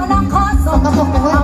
กำลังคอส่งกปย